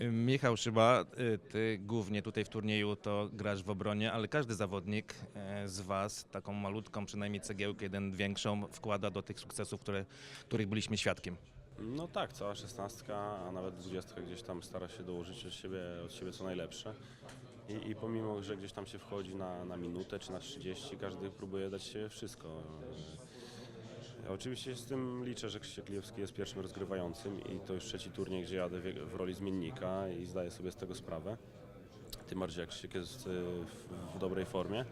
Michał Szyba, y, ty głównie tutaj w turnieju to grasz w obronie, ale każdy zawodnik e, z was taką malutką przynajmniej cegiełkę, jeden większą wkłada do tych sukcesów, które, których byliśmy świadkiem. No tak, cała szesnastka, a nawet dwudziestka gdzieś tam stara się dołożyć od siebie, od siebie co najlepsze. I, I pomimo, że gdzieś tam się wchodzi na, na minutę czy na 30, każdy próbuje dać się wszystko. Oczywiście z tym liczę, że Krzysiek Kijewski jest pierwszym rozgrywającym i to już trzeci turniej, gdzie jadę w, roli zmiennika i zdaję sobie z tego sprawę. Tym bardziej jak Krzysiek jest y, w dobrej formie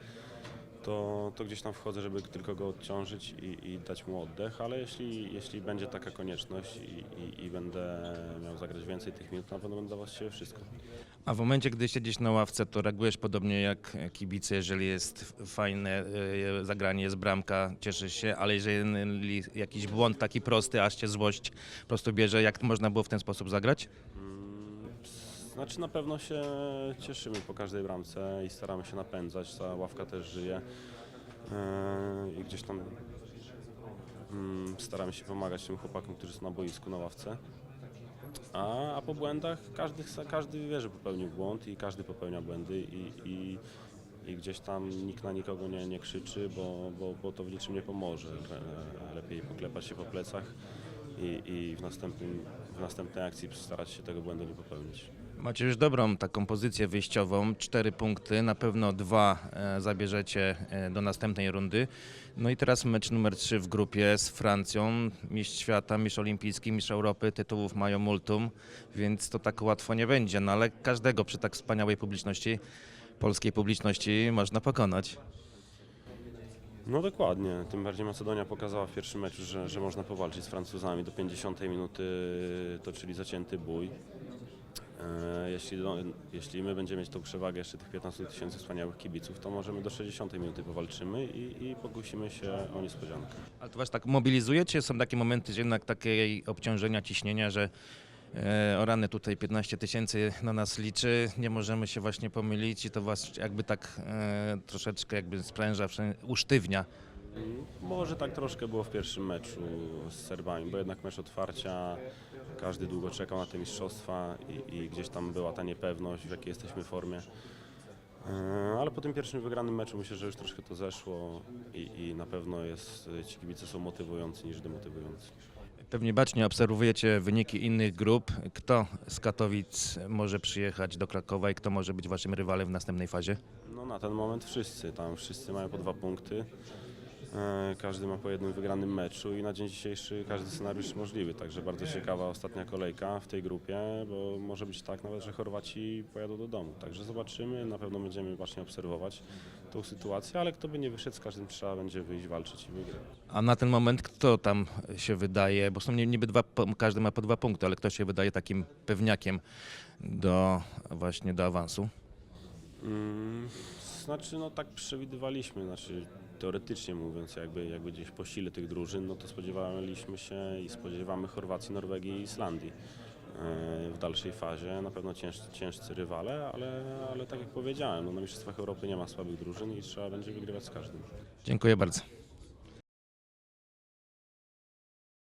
to, to gdzieś tam wchodzę, żeby tylko go odciążyć i, i dać mu oddech, ale jeśli, jeśli będzie taka konieczność i, i, i będę miał zagrać więcej tych minut, na pewno będę dawał siebie wszystko. A w momencie, gdy siedzisz na ławce, to reagujesz podobnie jak kibice, jeżeli jest fajne e, zagranie, jest bramka, cieszysz się, ale jeżeli jakiś błąd taki prosty, aż cię złość po prostu bierze, jak można było w ten sposób zagrać? Znaczy na pewno się cieszymy po każdej bramce i staramy się napędzać, ta ławka też żyje Yy, i gdzieś tam mm, staramy się pomagać tym chłopakom, którzy są na boisku, na ławce. A, a po błędach każdy, każdy wie, że popełnił błąd i każdy popełnia błędy i, i, i gdzieś tam nikt na nikogo nie, nie krzyczy, bo, bo, bo to w niczym nie pomoże. Le- Lepiej poklepać się po plecach i, i w, następnym, w następnej akcji starać się tego błędu nie popełnić. Macie już dobrą taką pozycję wyjściową, cztery punkty, na pewno dwa e, zabierzecie e, do następnej rundy. No i teraz mecz numer trzy w grupie z Francją, mistrz świata, mistrz olimpijski, mistrz Europy, tytułów mają multum, więc to tak łatwo nie będzie, no ale każdego przy tak wspaniałej publiczności, polskiej publiczności można pokonać. No dokładnie, tym bardziej Macedonia pokazała w pierwszym meczu, że, że można powalczyć z Francuzami. Do 50 minuty toczyli zacięty bój. E, Jeśli, jeśli my będziemy mieć tą przewagę jeszcze tych 15 tysięcy wspaniałych kibiców, to możemy do 60 minuty powalczymy i, i pokusimy się o niespodziankę. Ale to was tak mobilizuje, czy są takie momenty, że jednak takiej obciążenia, ciśnienia, że e, o rany tutaj 15 tysięcy na nas liczy, nie możemy się właśnie pomylić i to was jakby tak e, troszeczkę jakby spręża, usztywnia. Może tak troszkę było w pierwszym meczu z Serbami, bo jednak mecz otwarcia, każdy długo czekał na te mistrzostwa i, i gdzieś tam była ta niepewność, w jakiej jesteśmy formie. E, Ale po tym pierwszym wygranym meczu myślę, że już troszkę to zeszło i, i na pewno jest, ci kibice są motywujący niż demotywujący. Pewnie bacznie obserwujecie wyniki innych grup. Kto z Katowic może przyjechać do Krakowa i kto może być waszym rywalem w następnej fazie? No na ten moment wszyscy, tam wszyscy mają po dwa punkty. E, Każdy ma po jednym wygranym meczu i na dzień dzisiejszy każdy scenariusz możliwy, także bardzo ciekawa ostatnia kolejka w tej grupie, bo może być tak nawet, że Chorwaci pojadą do domu. Także zobaczymy, na pewno będziemy właśnie obserwować tą sytuację, ale kto by nie wyszedł, z każdym trzeba będzie wyjść, walczyć i wygrać. A na ten moment kto tam się wydaje, bo są ni- niby dwa, każdy ma po dwa punkty, ale kto się wydaje takim pewniakiem do właśnie do awansu? Mm, Znaczy, no tak przewidywaliśmy, znaczy teoretycznie mówiąc, jakby, jakby gdzieś po sile tych drużyn, no to spodziewaliśmy się i spodziewamy Chorwacji, Norwegii i Islandii e, w dalszej fazie. Na pewno cięż, ciężcy rywale, ale, ale tak jak powiedziałem, no na Mistrzostwach Europy nie ma słabych drużyn i trzeba będzie wygrywać z każdym. Dziękuję bardzo.